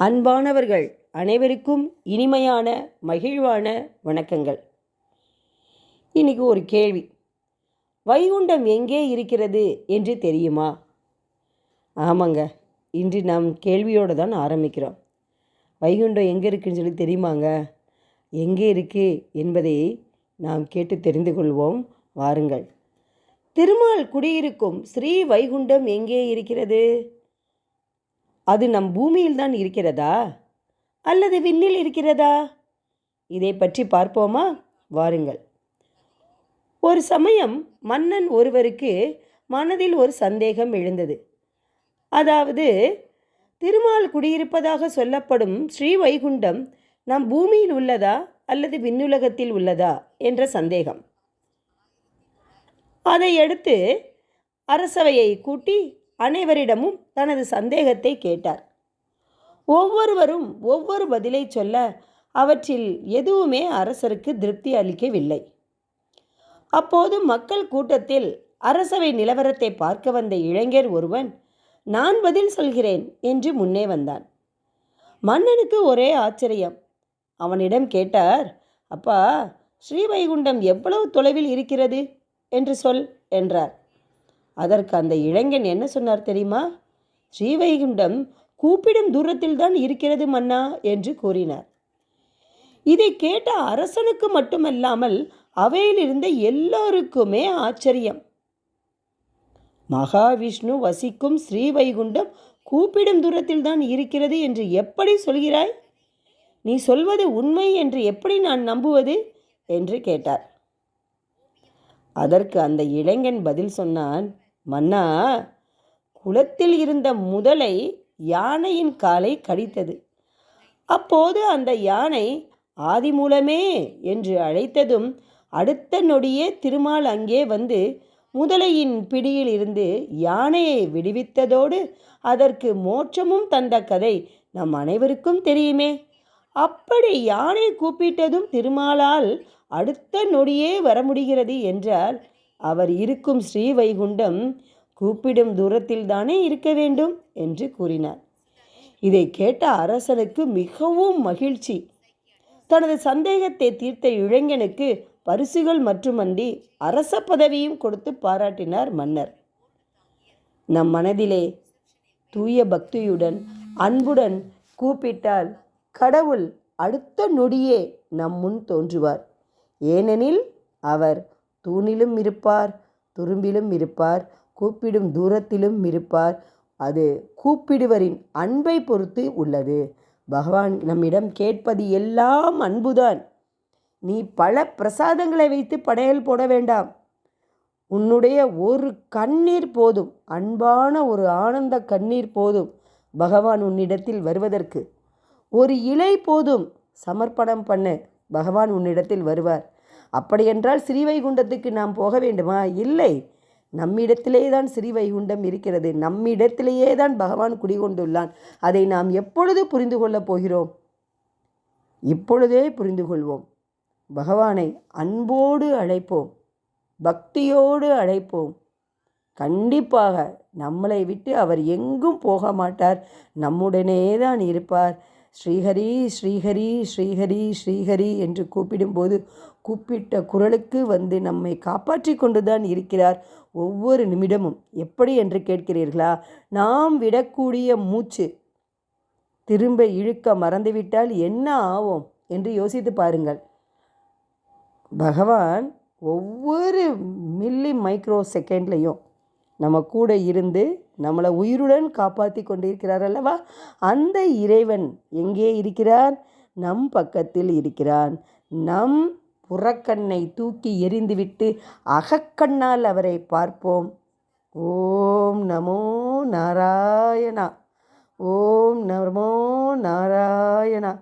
அன்பானவர்கள் அனைவருக்கும் இனிமையான மகிழ்வான வணக்கங்கள். இன்னைக்கு ஒரு கேள்வி. வைகுண்டம் எங்கே இருக்கிறது என்று தெரியுமா? ஆமாங்க இன்று நாம் கேள்வியோடு தான் ஆரம்பிக்கிறோம். வைகுண்டம் எங்கே இருக்குன்னு சொல்லி தெரியுமாங்க? எங்கே இருக்குது என்பதை நாம் கேட்டு தெரிந்து கொள்வோம். வாருங்கள். திருமால் குடியிருக்கும் ஸ்ரீ வைகுண்டம் எங்கே இருக்கிறது? அது நம் பூமியில் தான் இருக்கிறதா? அல்லது விண்ணில் இருக்கிறதா? இதை பற்றி பார்ப்போமா? வாருங்கள். ஒரு சமயம் மன்னன் ஒருவருக்கு மனதில் ஒரு சந்தேகம் எழுந்தது. அதாவது திருமால் குடியிருப்பதாக சொல்லப்படும் ஸ்ரீ வைகுண்டம் நம் பூமியில் உள்ளதா? அல்லது விண்ணுலகத்தில் உள்ளதா? என்ற சந்தேகம். அதையடுத்து அரசவையை கூட்டி அனைவரிடமும் தனது சந்தேகத்தை கேட்டார். ஒவ்வொருவரும் ஒவ்வொரு பதிலை சொல்ல அவற்றில் எதுவுமே அரசருக்கு திருப்தி அளிக்கவில்லை. அப்போது மக்கள் கூட்டத்தில் அரசவை நிலவரத்தை பார்க்க வந்த இளைஞர் ஒருவன் நான் பதில் சொல்கிறேன் என்று முன்னே வந்தான். மன்னனுக்கு ஒரே ஆச்சரியம். அவனிடம் கேட்டார் அப்பா ஸ்ரீவைகுண்டம் எவ்வளவு தொலைவில் இருக்கிறது? என்று சொல் என்றார். அதற்கு அந்த இளைஞன் என்ன சொன்னார் தெரியுமா? ஸ்ரீவைகுண்டம் கூப்பிடும் தூரத்தில் தான் இருக்கிறது மன்னா என்று கூறினார். இதை கேட்ட அரசனுக்கு மட்டுமல்லாமல் அவையில் இருந்த எல்லோருக்குமே ஆச்சரியம். மகாவிஷ்ணு வசிக்கும் ஸ்ரீவைகுண்டம் கூப்பிடும் தூரத்தில் தான் இருக்கிறது என்று எப்படி சொல்கிறாய்? நீ சொல்வது உண்மை என்று எப்படி நான் நம்புவது? என்று கேட்டார். அதற்கு அந்த இளைஞன் பதில் சொன்னான் மன்னா குளத்தில் இருந்த முதலை யானையின் காலை கடித்தது. அப்போது அந்த யானை ஆதிமூலமே என்று அழைத்ததும் அடுத்த நொடியே திருமால் அங்கே வந்து முதலையின் பிடியில் இருந்து யானையை விடுவித்ததோடு அதற்கு மோட்சமும் தந்த கதை நம் அனைவருக்கும் தெரியுமே. அப்படி யானை கூப்பிட்டதும் திருமாலால் அடுத்த நொடியே வர முடிகிறது என்றால் அவர் இருக்கும் ஸ்ரீவைகுண்டம் கூப்பிடும் தூரத்தில் தானே இருக்க வேண்டும் என்று கூறினார். இதை கேட்ட அரசனுக்கு மிகவும் மகிழ்ச்சி. தனது சந்தேகத்தை தீர்த்த இளைஞனுக்கு பரிசுகள் மட்டுமன்றி அரச பதவியும் கொடுத்து பாராட்டினார் மன்னர். நம் மனதிலே தூய பக்தியுடன் அன்புடன் கூப்பிட்டால் கடவுள் அடுத்த நொடியே நம் முன் தோன்றுவார். ஏனெனில் அவர் தூணிலும் இருப்பார் துரும்பிலும் இருப்பார் கூப்பிடும் தூரத்திலும் இருப்பார். அது கூப்பிடுவரின் அன்பை பொறுத்து உள்ளது. பகவான் நம்மிடம் கேட்பது எல்லாம் அன்புதான். நீ பல பிரசாதங்களை வைத்து படையல் போட வேண்டாம். உன்னுடைய ஒரு கண்ணீர் போதும். அன்பான ஒரு ஆனந்த கண்ணீர் போதும் பகவான் உன்னிடத்தில் வருவதற்கு. ஒரு இலை போதும். சமர்ப்பணம் பண்ண. பகவான் உன்னிடத்தில் வருவார். அப்படியென்றால் ஸ்ரீவைகுண்டத்துக்கு நாம் போக வேண்டுமா? இல்லை. நம்மிடத்திலே தான் ஸ்ரீவைகுண்டம் இருக்கிறது. நம்மிடத்திலேயே தான் பகவான் குடிகொண்டுள்ளான். அதை நாம் எப்பொழுது புரிந்து கொள்ளப் போகிறோம்? இப்பொழுதே புரிந்து கொள்வோம். பகவானை அன்போடு அழைப்போம். பக்தியோடு அழைப்போம். கண்டிப்பாக நம்மளை விட்டு அவர் எங்கும் போக மாட்டார். நம்முடனே தான் இருப்பார். ஸ்ரீஹரி ஸ்ரீஹரி ஸ்ரீஹரி ஸ்ரீஹரி என்று கூப்பிடும்போது கூப்பிட்ட குரலுக்கு வந்து நம்மை காப்பாற்றி கொண்டுதான் இருக்கிறார் ஒவ்வொரு நிமிடமும். எப்படி என்று கேட்கிறீர்களா? நாம் விடக்கூடிய மூச்சு. திரும்ப இழுக்க மறந்துவிட்டால் என்ன ஆகும் என்று யோசித்து பாருங்கள். பகவான் ஒவ்வொரு மில்லி மைக்ரோ செகண்ட்லையும் நம்ம கூட இருந்து நம்மளை உயிருடன் காப்பாற்றி கொண்டிருக்கிறார் அல்லவா? அந்த இறைவன் எங்கே இருக்கிறார்? நம் பக்கத்தில் இருக்கிறான். நம் புறக்கண்ணை தூக்கி எறிந்துவிட்டு அகக்கண்ணால் அவரை பார்ப்போம். ஓம் நமோ நாராயணா. ஓம் நமோ நாராயணா.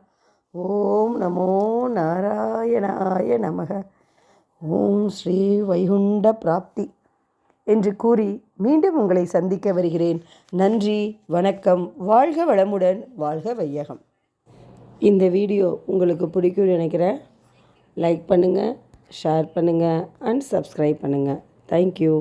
ஓம் நமோ நாராயணாய நமக. ஓம் ஸ்ரீ வைகுண்ட பிராப்தி. என்று கூறி மீண்டும் உங்களை சந்திக்க வருகிறேன். நன்றி வணக்கம் வாழ்க வளமுடன் வாழ்க வையகம். இந்த வீடியோ உங்களுக்கு பிடிக்கும்னு நினைக்கிறேன். லைக் பண்ணுங்கள் ஷேர் பண்ணுங்கள் அண்ட் சப்ஸ்கிரைப் பண்ணுங்கள் தேங்க்யூ